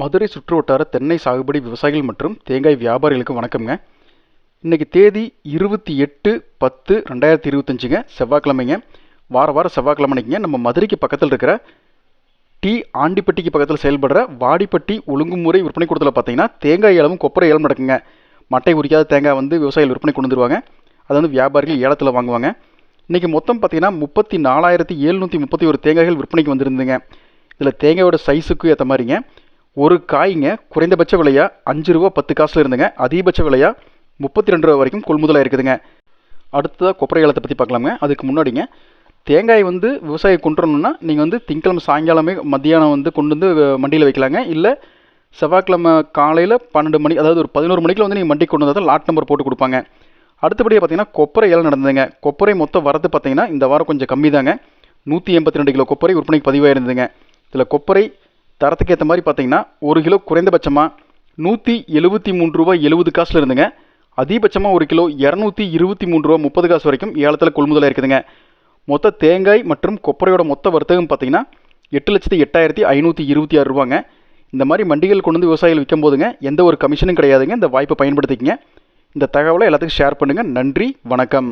மதுரை சுற்றுவட்டார தென்னை சாகுபடி விவசாயிகள் மற்றும் தேங்காய் வியாபாரிகளுக்கு வணக்கம்ங்க. இன்றைக்கி தேதி இருபத்தி எட்டு பத்து ரெண்டாயிரத்தி இருபத்தஞ்சுங்க. செவ்வாய்க்கிழமைங்க. வார வாரம் செவ்வாய்க்கிழமைங்க நம்ம மதுரைக்கு பக்கத்தில் இருக்கிற டி ஆண்டிப்பட்டிக்கு பக்கத்தில் செயல்படுற வாடிப்பட்டி ஒழுங்குமுறை விற்பனை கூடத்தில் பார்த்தீங்கன்னா தேங்காய் ஏலமும் கொப்பரை ஏலம் நடக்குங்க. மட்டை உரிக்காத தேங்காய் வந்து விவசாயிகள் விற்பனை கொண்டு வந்துருவாங்க. அதை வந்து வியாபாரிகள் ஏலத்தில் வாங்குவாங்க. இன்றைக்கி மொத்தம் பார்த்தீங்கன்னா முப்பத்தி நாலாயிரத்தி எழுநூற்றி முப்பத்தி ஒரு தேங்காய்கள் விற்பனைக்கு வந்திருந்துங்க. இதில் தேங்காயோட சைஸுக்கு ஏற்ற மாதிரிங்க. ஒரு காய்ங்க குறைந்தபட்ச விலையா? அஞ்சு ரூபா பத்து காசில் இருந்துங்க. அதிகபட்ச விலையா? முப்பத்தி ரெண்டு ரூபா வரைக்கும் கொள்முதலாக இருக்குதுங்க. அடுத்ததாக கொப்பரை காலத்தை பற்றி பார்க்கலாங்க அதுக்கு முன்னாடிங்க தேங்காய் வந்து விவசாயி கொண்டு வரணும்னா நீங்கள் வந்து திங்கக்கிழமை சாயங்காலமே மத்தியானம் வந்து கொண்டு வந்து மண்டியில் வைக்கலாங்க. இல்லை செவ்வாய்க்கிழமை காலையில் பன்னெண்டு மணி அதாவது ஒரு பதினோரு மணிக்குள்ள வந்து நீங்கள் மண்டிக்கு கொண்டு வந்தால் லாட் நம்பர் போட்டு கொடுப்பாங்க. அடுத்தபடியாக பார்த்தீங்கன்னா கொப்பரை ஏழை நடந்ததுங்க. கொப்பரை மொத்தம் வரது பார்த்தீங்கன்னா இந்த வாரம் கொஞ்சம் கம்மி தாங்க நூற்றி எண்பத்தி ரெண்டு கிலோ கொப்பரை விற்பனைக்கு பதிவாக இருந்ததுங்க இதில் கொப்பரை தரத்துக்கு ஏற்ற மாதிரி பார்த்தீங்கன்னா ஒரு கிலோ குறைந்தபட்சமாக நூற்றி எழுபத்தி மூணு ரூபா எழுபது காசில் இருந்துங்க. அதிகபட்சமாக ஒரு கிலோ இரநூத்தி இருபத்தி மூணு ரூபா முப்பது காசு வரைக்கும் ஏலத்தில் கொள்முதலாக இருக்குதுங்க. மொத்த தேங்காய் மற்றும் கொப்பரையோட மொத்த வர்த்தகம் பார்த்தீங்கன்னா எட்டு லட்சத்தி எட்டாயிரத்தி ஐநூற்றி இருபத்தி ஆறு ரூபாங்க. இந்த மாதிரி மண்டிகள் கொண்டு வந்து விவசாயிகள் விற்கும் போதுங்க எந்த ஒரு கமிஷனும் கிடையாதுங்க. இந்த வாய்ப்பை பயன்படுத்திக்கங்க. இந்த தகவலை எல்லாத்துக்கும் ஷேர் பண்ணுங்கள் நன்றி வணக்கம்.